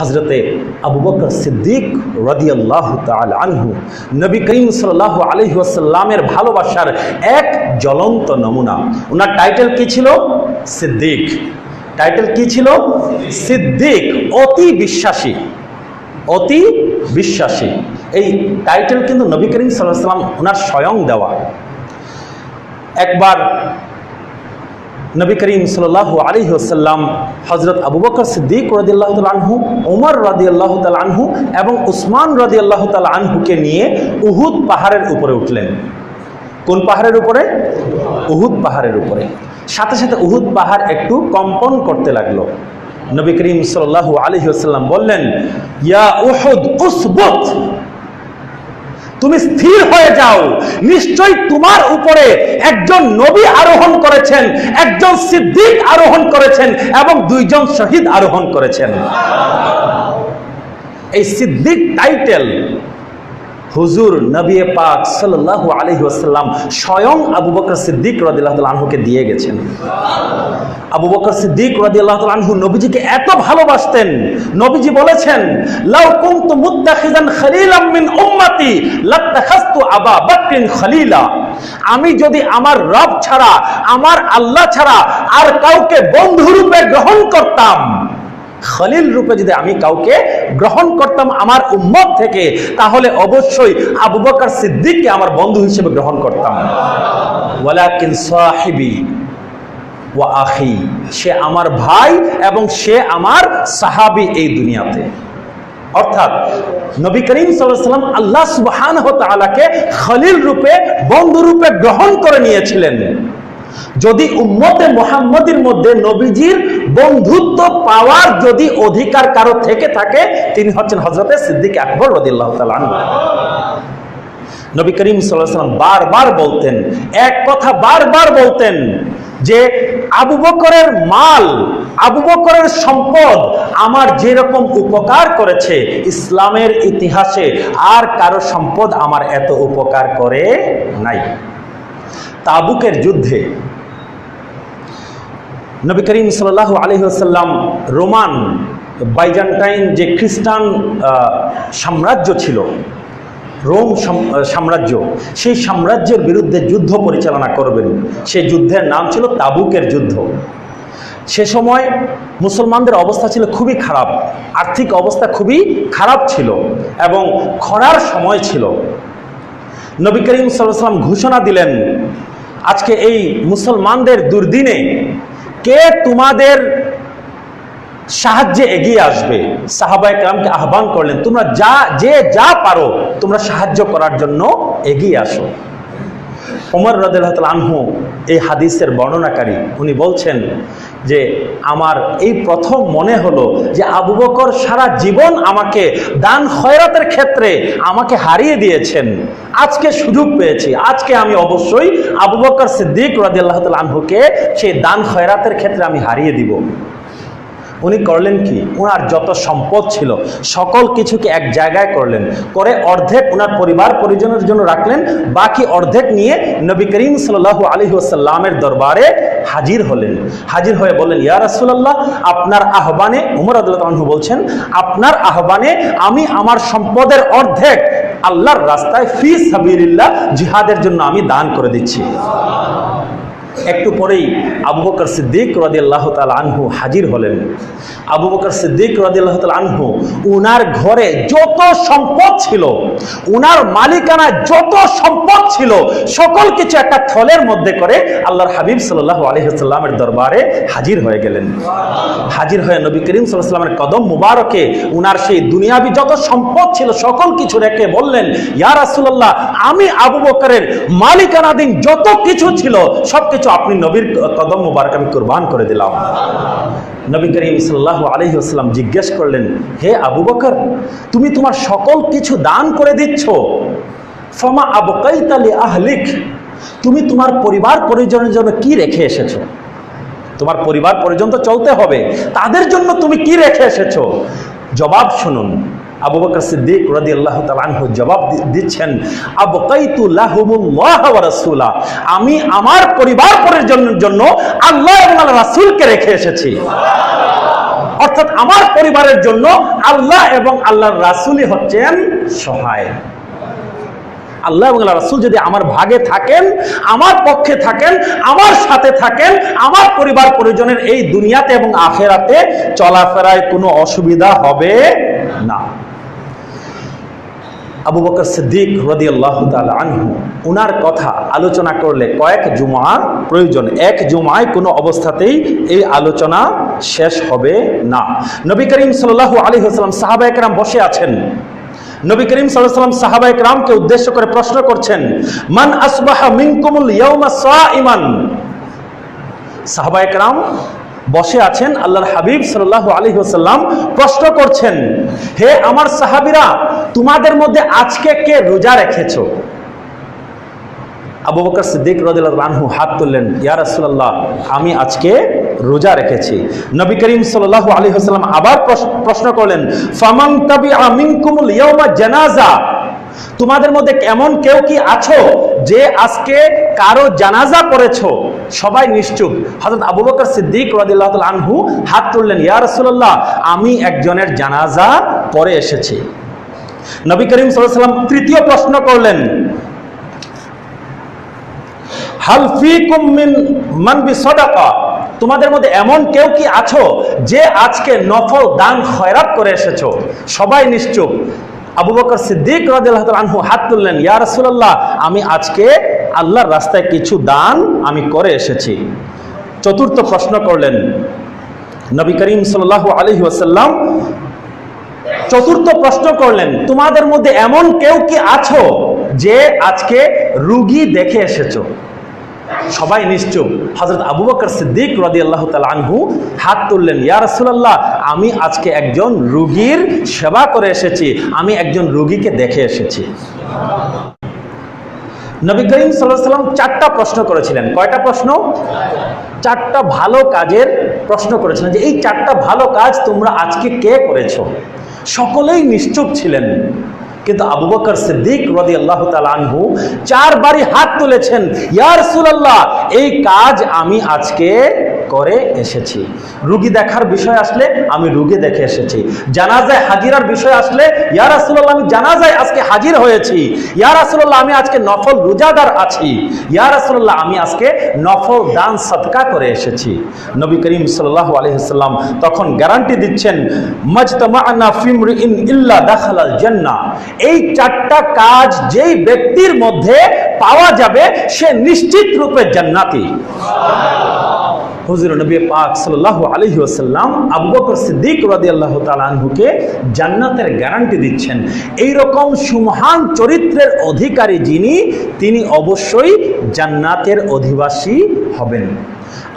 হজরতে আবু বকর সিদ্দিক রদিয়াল্লাহ আনহু, নবী করিম সাল্লাহ আলহি আসাল্লামের ভালোবাসার এক জ্বলন্ত নমুনা। ওনার টাইটেল কি ছিল? সিদ্দিক। টাইটেল কি ছিল? সিদ্দিক, অতি বিশ্বাসী। অতি বিশ্বাসী। এই টাইটেল কিন্তু নবী করিম সাল্লাহ সাল্লাম ওনার স্বয়ং দেওয়া। একবার নবী করিম সাল্লাহ আলী আসাল্লাম হজরত আবু বকর সিদ্দিক রদি আল্লাহ আনহু ওমর রদি আল্লাহ আনহু এবং উসমান রদি আল্লাহ আনহুকে নিয়ে উহুদ পাহাড়ের উপরে উঠলেন। কোন পাহাড়ের উপরে? উহুদ পাহাড়ের উপরে। সাথে সাথে উহুদ পাহাড় একটু কম্পন করতে লাগল। নবী করিম সাল্লাহ আলী আসাল্লাম বললেন, ইয়া উহুদ, উসবুত! তুমি স্থির হয়ে যাও। নিশ্চয় তোমার উপরে একজন নবী আরোহণ করেছেন, একজন সিদ্দিক আরোহণ করেছেন এবং দুইজন শহীদ আরোহণ করেছেন। এই সিদ্দিক টাইটেল হুজুর নবী পাক সাল্লাল্লাহু আলাইহি ওয়াসাল্লাম স্বয়ং আবু বকর সিদ্দিক রাদিয়াল্লাহু তাআলা আনহুকে দিয়ে গেছেন। আবু বকর সিদ্দিক রাদিয়াল্লাহু তাআলা আনহু নবীজিকে এত ভালোবাসতেন। নবীজি বলেছেন, লাউ কুনতু মুত্তাখিযান খলিলাম মিন উম্মতি, লাত্তাখাযতু আবা খলিলা। আমি যদি আমার রব ছাড়া, আমার আল্লাহ ছাড়া আর কাউকে বন্ধু রূপে গ্রহণ করতাম খলিল রূপে যদি আমি কাউকে গ্রহণ করতাম আমার উম্মত থেকে, তাহলে অবশ্যই আবু বকর সিদ্দিককে আমার বন্ধু হিসেবে গ্রহণ করতাম। ওয়ালাকিন সাহিবি ওয়া আখি, সে আমার ভাই এবং সে আমার সাহাবি এই দুনিয়াতে। অর্থাৎ নবী করিম সাল্লাম আল্লাহ সুবহান তাআলাকে খলিল রূপে, বন্ধু রূপে গ্রহণ করে নিয়েছিলেন। যদি উম্মতে মোহাম্মদের মধ্যে নবীজির বন্ধুত্ব পাওয়ার যদি অধিকার কারও থেকে থাকে, তিনি হচ্ছেন হজরতে সিদ্দিক আকবর রদিল্লাহ তালন নবী করিম সাল্লাম বারবার বলতেন, এক কথা বারবার বলতেন যে, আবু বকরের মাল, আবু বকরের সম্পদ আমার যেরকম উপকার করেছে, ইসলামের ইতিহাসে আর কারও সম্পদ আমার এত উপকার করে নাই। তাবুকের যুদ্ধে নবী করিম সাল্লাহ আলহিহাসাল্লাম রোমান, বাইজান্টাইন যে খ্রিস্টান সাম্রাজ্য ছিল, রোম সাম্রাজ্য, সেই সাম্রাজ্যের বিরুদ্ধে যুদ্ধ পরিচালনা করবেন। সেই যুদ্ধের নাম ছিল তাবুকের যুদ্ধ। সে সময় মুসলমানদের অবস্থা ছিল খুবই খারাপ, আর্থিক অবস্থা খুবই খারাপ ছিল এবং খরার সময় ছিল। নবী করিম সাল্লাম ঘোষণা দিলেন, আজকে এই মুসলমানদের দুর্দিনে কে তোমাদের সাহায্যে এগিয়ে আসবে? সাহাবায় কালামকে আহ্বান করলেন, তোমরা যা, যে যা পারো, তোমরা সাহায্য করার জন্য এগিয়ে আসো। ওমর রদাল আনহু এই হাদিসের বর্ণনাকারী, উনি বলছেন যে, আমার এই প্রথম মনে হলো যে আবু বকর সারা জীবন আমাকে দান খয়রাতের ক্ষেত্রে আমাকে হারিয়ে দিয়েছেন। আজকে সুযোগ পেয়েছি। আজকে আমি অবশ্যই আবু বকর সিদ্দিক রাজিয়াল্লাহ আনহুকে সেই দান খয়রাতের ক্ষেত্রে আমি হারিয়ে দিব। উনি করলেন কি? ওনার যত সম্পদ ছিল, সকল কিছুকে এক জায়গায় করলেন। করে অর্ধেক ওনার পরিবার পরিজনের জন্য রাখলেন, বাকি অর্ধেক নিয়ে নবী করিম সাল্লাহু আলী আসাল্লামের দরবারে হাজির হলেন। হাজির হয়ে বললেন, ইয়া রাসুলাল্লাহ, আপনার আহ্বানে উমর আদুল্লাহ বলছেন, আপনার আহ্বানে আমি আমার সম্পদের অর্ধেক আল্লাহর রাস্তায় ফি সাবিল্লাহ জিহাদের জন্য আমি দান করে দিচ্ছি। একটু পরেই আবু বকর সিদ্দিক রাজি আল্লাহ তাল আনহু হাজির হলেন। আবু বকর সিদ্দিক রাজি আল্লাহ তাল আনহু উনার ঘরে যত সম্পদ ছিল, উনার মালিকানা যত সম্পদ ছিল, সকল কিছু একটা থলের মধ্যে করে আল্লাহর হাবিব সাল্লাহ আলহিহাল্লামের দরবারে হাজির হয়ে গেলেন। হাজির হয়ে নবী করিম সাল্লাহামের কদম মুবারকে উনার সেই দুনিয়াবি যত সম্পদ ছিল, সকল কিছু রেখে বললেন, ইয়া রাসুল্লাহ আমি আবু বকরের মালিকানাধীন যত কিছু ছিল সব কিছু আপনি নবীর কদম মুবারক আমি কোরবান করে দিলাম। নবী করিম সাল্লাহ আলহি আসসালাম জিজ্ঞেস করলেন, হে আবু বকর, তুমি তোমার সকল কিছু দান করে দিচ্ছ। ফমা আবকাইতালি আহলিক তুমি তোমার পরিবার পরিজনের জন্য কি রেখে এসেছ? তোমার পরিবার পর্যন্ত চলতে হবে, তাদের জন্য তুমি কি রেখে এসেছ? জবাব শুনুন আবু বকর সিদ্দিক রাদি আল্লাহ তালানহু জবাব দিচ্ছেন রাসূলা। আমি আমার পরিবার পরের জন্য আল্লাহ এবং আল্লাহ রাসূলকে রেখে এসেছি। অর্থাৎ আমার পরিবারের জন্য আল্লাহ এবং আল্লাহর রাসূলই হচ্ছেন সহায়। আল্লাহ এবং আল্লাহ রাসূল যদি আমার ভাগে থাকেন, আমার পক্ষে থাকেন, আমার সাথে থাকেন, আমার পরিবার পরিজনের এই দুনিয়াতে এবং আখেরাতে চলাফেরায় কোনো অসুবিধা হবে আবু বকর সিদ্দিক রদি আল্লাহ আনহু, উনার কথা আলোচনা করলে কয়েক জুমার প্রয়োজন। এক জুমায় কোনো অবস্থাতেই এই আলোচনা শেষ হবে না। নবী করিম সাল্লাহ আলী হাসলাম সাহাবা একরাম বসে আছেন। নবী করিম সাল্লাম সাহাবা একরামকে উদ্দেশ্য করে প্রশ্ন করছেন, মান আসবাহা মিনকুমুল ইয়াউমা সাইমান সাহাবা একরাম বসে আছেন আল্লাহর হাবিব সাল্লাহ আলী সাল্লাম প্রশ্ন করছেন, হে আমার সাহাবিরা, তোমাদের মধ্যে আজকে কে রোজা রেখেছ? আবু বকর সিদ্দিক রানহু হাত তুললেন, ইয়া রাসূলুল্লাহ, আমি আজকে রোজা রেখেছি। নবী করিম সাল্লাল্লাহু আলাইহি ওয়াসাল্লাম আবার প্রশ- প্রশ্ন করলেন, ফামান তাবিআ মিনকুমুল ইয়াউমা জানাজা? তোমাদের মধ্যে এমন কেউ কি আছো যে আজকে কারও জানাজা করেছ? সবাই নিশ্চুপ। হযরত আবু বকর সিদ্দিক আনহু হাত তুললেন, ইয়া রাসূলুল্লাহ, আমি একজনের জানাজা পরে এসেছি। নবী করিম সাল্লাম তৃতীয় প্রশ্ন করলেন তোমাদের মধ্যে এমন কেউ কি আছো যে আজকে নফল দান খয়রাত করে এসেছ? সবাই নিশ্চুপ। আবু বকর সিদ্দিক তাআলা হাত তুললেন, ইয়া রাসূলুল্লাহ, আমি আজকে আল্লাহর রাস্তায় কিছু দান আমি করে এসেছি। চতুর্থ প্রশ্ন করলেন, নবী করিম সাল্লাল্লাহু আলাইহি ওয়াসাল্লাম, চতুর্থ প্রশ্ন করলেন, তোমাদের মধ্যে এমন কেউ কি আছো যে আজকে রুগী দেখে এসেছ? সবাই নিশ্চুপ। হজরত আবু বকর সিদ্দিক রদি আল্লাহ আনহু হাত তুললেন, ইয়া রাসূলুল্লাহ, আমি আজকে একজন রুগীর সেবা করে এসেছি, আমি একজন রুগীকে দেখে এসেছি। নবী করিম সাল্লাম চারটা প্রশ্ন করেছিলেন। কয়টা প্রশ্ন? চারটা ভালো কাজের প্রশ্ন করেছিলেন যে এই চারটা ভালো কাজ তোমরা আজকে কে করেছ? সকলেই নিশ্চুপ ছিলেন। কিন্তু আবু বকর সিদ্দিক রদি আল্লাহ আনহু চারবারই হাত তুলেছেন ইয়ার সুলাল্লাহ এই কাজ আমি আজকে করে এসেছি। রুগী দেখার বিষয় আসলে আমি রুগী দেখে এসেছি। জানাজায় হাজিরার বিষয় আসলে, ইয়া রাসূলুল্লাহ, আমি জানাজায় আজকে হাজির হয়েছি। ইয়া রাসূলুল্লাহ, আমি আজকে নফল রোজাদার আছি। ইয়া রাসূলুল্লাহ, আমি আজকে নফল দান সদকা করে এসেছি। নবী করিম সাল্লাল্লাহু আলাইহি ওয়াসাল্লাম তখন গ্যারান্টি দিচ্ছেন মাজতামা'না ফিমরিইন ইল্লা দাখালাল জান্নাহ। এই চারটা কাজ যেই ব্যক্তির মধ্যে পাওয়া যাবে, সে নিশ্চিত রূপে জান্নাতি। হুজুর নবী পাক সাল্লাল্লাহু আলাইহি ওয়াসাল্লাম আবু সিদ্দিক রাদিয়াল্লাহু তাআলা আনহুকে জান্নাতের গ্যারান্টি দিচ্ছেন। এই রকম সুমহান চরিত্রের অধিকারী যিনি, তিনি অবশ্যই জান্নাতের অধিবাসী হবেন।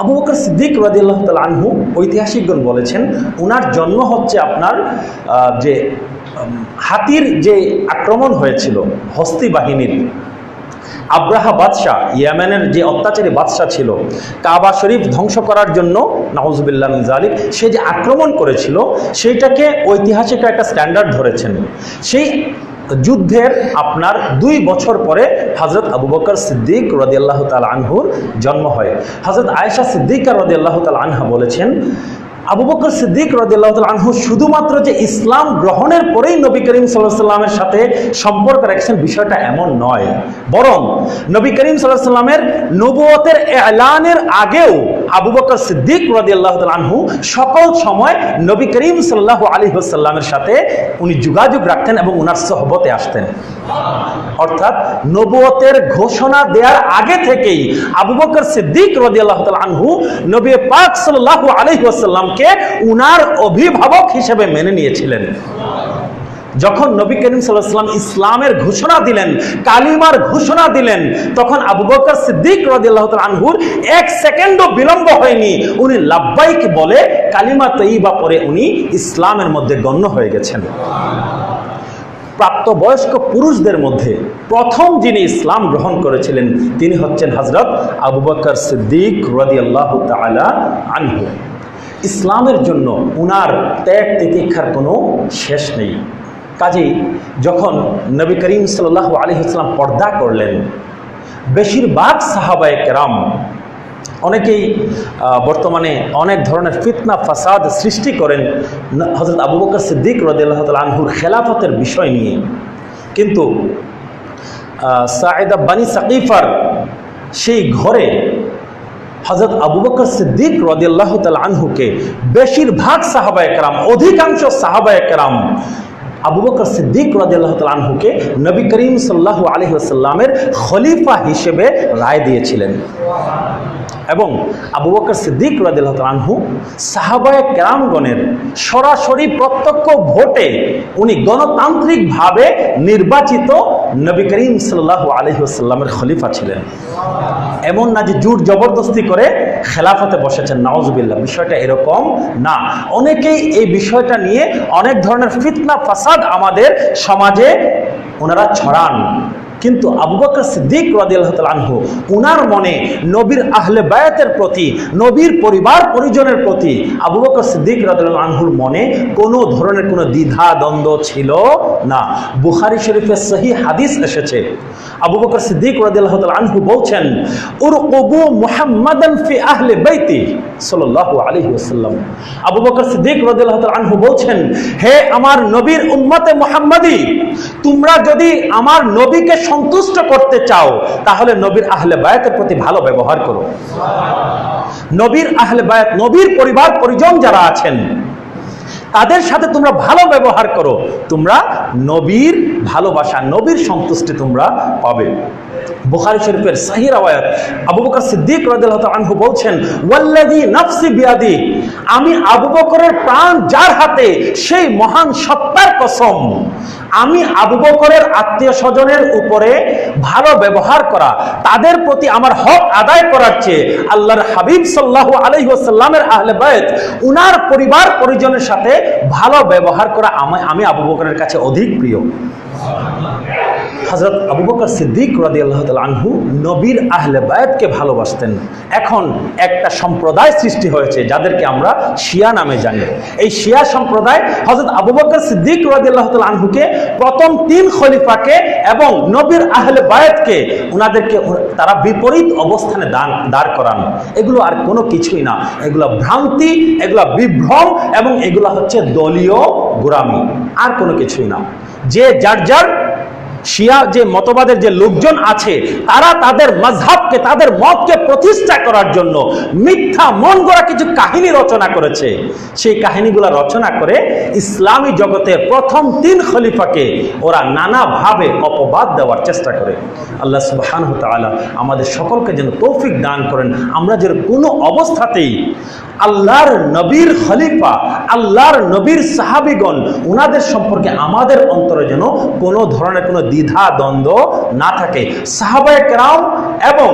আবু বকর সিদ্দিক রাদিয়াল্লাহু তাআলা আনহু ঐতিহাসিকগণ বলেছেন ওনার জন্ম হচ্ছে আপনার যে হাতির যে আক্রমণ হয়েছিল, হস্তি বাহিনীর। আব্রাহা বাদশাহ, ইয়ামেনের যে অত্যাচারী বাদশাহ ছিল, কাবা শরীফ ধ্বংস করার জন্য, নাউজুবিল্লাহ মিন জালিক সে যে আক্রমণ করেছিল, সেইটাকে ঐতিহাসিকরা একটা স্ট্যান্ডার্ড ধরেছেন। সেই যুদ্ধের আপনার দুই বছর পরে হজরত আবু বকর সিদ্দিক রদিয়াল্লাহ তাল আনহুর জন্ম হয়। হজরত আয়েশা সিদ্দিক সিদ্দিকা রদিয়াল্লাহ তাল আনহা বলেছেন আবু বকর সিদ্দিক রদিয়াল্লাহ তাল আনহু শুধুমাত্র যে ইসলাম গ্রহণের পরেই নবী করিম সাল্লাহ সাথে সম্পর্ক রাখছেন, বিষয়টা এমন নয়। বরং নবী করিম সাল্লাহ সাল্লামের নবুয়তের এলানের আগেও আবু বকর সিদ্দিক রদিয়াল্লাহ তাল আনহু সকল সময় নবী করিম সাল্লাহ আলী সাল্লামের সাথে উনি যোগাযোগ রাখতেন এবং ওনার সহবতে আসতেন। অর্থাৎ নবুয়তের ঘোষণা দেওয়ার আগে থেকেই আবু বকর সিদ্দিক রদিয়াল্লাহ তাল আনহু নবী পাক সাল্লাল্লাহু আলাইহি ওয়াসাল্লামকে উনার অভিভাবক হিসেবে মেনে নিয়েছিলেন। যখন নবী করিম সাল্লাম ইসলামের ঘোষণা দিলেন, কালিমার ঘোষণা দিলেন, তখন আবু বকর সিদ্দিক রদিয়াল্লাহ তাল আনহুর এক সেকেন্ডও বিলম্ব হয়নি। উনি লাব্বাইক বলে কালিমা তৈবা পরে উনি ইসলামের মধ্যে গণ্য হয়ে গেছেন। প্রাপ্তবয়স্ক পুরুষদের মধ্যে প্রথম যিনি ইসলাম গ্রহণ করেছিলেন, তিনি হচ্ছেন হজরত আবু বকর সিদ্দিক রদিয়াল্লাহ তালা আনহু। ইসলামের জন্য উনার ত্যাগ তিতিক্ষার কোনো শেষ নেই। কাজেই যখন নবী করিম সাল্লাহ আলী ইসলাম পর্দা করলেন, বেশিরভাগ সাহাবায়ে কেরাম অনেকেই বর্তমানে অনেক ধরনের ফিতনা, ফাসাদ সৃষ্টি করেন হজরত আবু বকর সিদ্দিক রদিল্লাহ আনহুর খেলাফতের বিষয় নিয়ে। কিন্তু সায়েদা বানি সাকিফার সেই ঘরে হজরত আবু বকর সিদ্দিক রদিয়াল্লাহ তাল আনহুকে বেশিরভাগ সাহাবা একরাম অধিকাংশ সাহাবা একরাম আবু বকর সিদ্দিক রদিয়াল্লাহ তাল আনহুকে নবী করিম সাল্লাহ আলহি আসাল্লামের খলিফা হিসেবে রায় দিয়েছিলেন। এবং আবু বকর সিদ্দিক রাদিল্লাহ সাহাবায় কেরামগণের সরাসরি প্রত্যক্ষ ভোটে উনি গণতান্ত্রিকভাবে নির্বাচিত নবী করিম সাল্লাহ আলহিহাস্লামের খলিফা ছিলেন। এমন না যে জোর জবরদস্তি করে খেলাফতে বসেছেন নওয়াজবিল্লা বিষয়টা এরকম না। অনেকেই এই বিষয়টা নিয়ে অনেক ধরনের ফিতনা, ফাসাদ আমাদের সমাজে ওনারা ছড়ান। কিন্তু আবু বকর সিদ্দিক আনহু, উনার মনে নবীর আহলে বায়াতের প্রতি, নবীর পরিবার পরিজনের প্রতি আবু বকর সিদ্দিক রাদিয়াল্লাহু আনহুর মনে কোনো ধরনের কোনো দ্বিধা দ্বন্দ্ব ছিল না। বুখারী শরীফে সহি হাদিস এসেছে। আবু বকর সিদ্দিক রাদিয়াল্লাহু তাআলা আনহু বলছেন, উরকুবু মুহাম্মাদান ফি আহলি বাইতি সাল্লাল্লাহু আলাইহি ওয়াসাল্লাম। আবু বকর সিদ্দিক রাদিয়াল্লাহু আনহু বলছেন, হে আমার নবীর উম্মতে মুহাম্মাদি, তোমরা যদি আমার নবীকে সন্তুষ্ট করতে চাও, তাহলে নবীর আহলে বায়াতের প্রতি ভালো ব্যবহার করো। নবীর আহলে বায়াত, নবীর পরিবার পরিজন যারা আছেন, তাদের সাথে তোমরা ভালো ব্যবহার করো। তোমরা নবীর ভালোবাসা, নবীর সন্তুষ্টি তোমরা পাবে। বুখারী শরীফের সহি রাওয়ায়াত। আবু বকর সিদ্দিক রাদিয়াল্লাহু আনহু বলছেন, ওয়াল্লাযী নাফসি বিয়াদি। আমি আবু বকরের প্রাণ যার হাতে, সেই মহান সত্তার কসম। আমি আবু বকরের আত্মীয় স্বজনের উপরে ভালো ব্যবহার করা, তাদের প্রতি আমার হক আদায় করার চেয়ে আল্লাহর হাবিব সাল্লাল্লাহু আলাইহি ওয়াসাল্লামের আহলে বায়ত উনার পরিবার পরিজনের সাথে ভালো ব্যবহার করা আমি আবু বকরের কাছে অধিক প্রিয়। হজরত আবু বকর সিদ্দিক রাদি আল্লাহ আনহু নবীর আহলে বায়াতকে ভালোবাসতেন। এখন একটা সম্প্রদায় সৃষ্টি হয়েছে যাদেরকে আমরা শিয়া নামে জানি। এই শিয়া সম্প্রদায় হজরত আবু বকর সিদ্দিক রাদি আল্লাহ আনহুকে প্রথম তিন খলিফাকে এবং নবীর আহলে বায়াতকে ওনাদেরকে তারা বিপরীত অবস্থানে দান দাঁড় করান। এগুলো আর কোনো কিছুই না। এগুলো ভ্রান্তি, এগুলো বিভ্রম এবং এগুলো হচ্ছে দলীয় গোরামি আর কোনো কিছুই না। যে যার যার শিয়া যে মতবাদের যে লোকজন আছে, তারা তাদের মজহাবকে তাদের মতকে প্রতিষ্ঠা করার জন্য মিথ্যা, মন গড়া কিছু কাহিনী রচনা করেছে। সেই কাহিনীগুলো রচনা করে ইসলামী জগতের প্রথম তিন খলিফাকে ওরা নানাভাবে অপবাদ দেওয়ার চেষ্টা করে। আল্লাহ সুবহান তাআলা আমাদের সকলকে যেন তৌফিক দান করেন। আমরা যেন কোনো অবস্থাতেই আল্লাহর নবীর খলিফা, আল্লাহর নবীর সাহাবিগণ ওনাদের সম্পর্কে আমাদের অন্তরে যেন কোনো ধরনের কোনো দ্বিধা, দ্বন্দ্ব না থাকে। সাহাবায়ে কেরাম এবং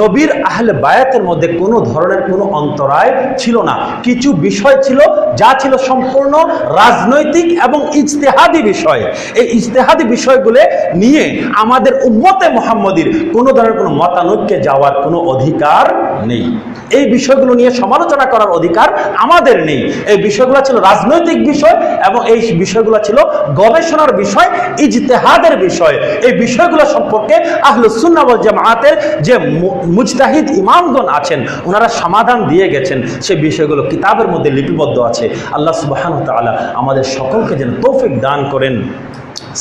নবীর আহলে বায়াতের মধ্যে কোনো ধরনের কোনো অন্তরায় ছিল না। কিছু বিষয় ছিল যা ছিল সম্পূর্ণ রাজনৈতিক এবং ইজতেহাদি বিষয়। এই ইজতেহাদি বিষয়গুলো নিয়ে আমাদের উম্মতে মোহাম্মদীর কোনো ধরনের কোনো মতানৈক্যে যাওয়ার কোনো অধিকার নেই। এই বিষয়গুলো নিয়ে সমালোচনা করার অধিকার আমাদের নেই। এই বিষয়গুলো ছিল রাজনৈতিক বিষয় এবং এই বিষয়গুলো ছিল গবেষণার বিষয়, ইজতেহাদের বিষয়। এই বিষয়গুলো সম্পর্কে আহলুসুন্নাবল জামাতের যে মুজতাহিদ ইমামগণ আছেন, ওনারা সমাধান দিয়ে গেছেন। সেই বিষয়গুলো কিতাবের মধ্যে লিপিবদ্ধ আছে। আল্লাহ সুবাহান তালা আমাদের সকলকে যেন তৌফিক দান করেন।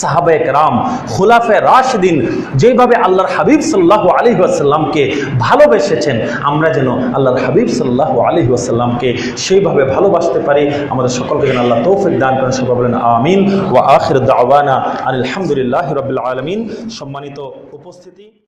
সাহাবায়ে রাম খুলাফে রাশদিন যেভাবে আল্লাহর হাবিব সাল্লাহ আলী আসাল্লামকে ভালোবেসেছেন, আমরা যেন আল্লাহর হাবিব সাল্লাহ আলী আসাল্লামকে সেইভাবে ভালোবাসতে পারি। আমাদের সকলকে যেন আল্লাহ তৌফিক দান করেন, সবাই বলেন আমিন। ও আখির দাওয়ানা আলহামদুলিল্লাহ রবিল আলমিন। সম্মানিত উপস্থিতি।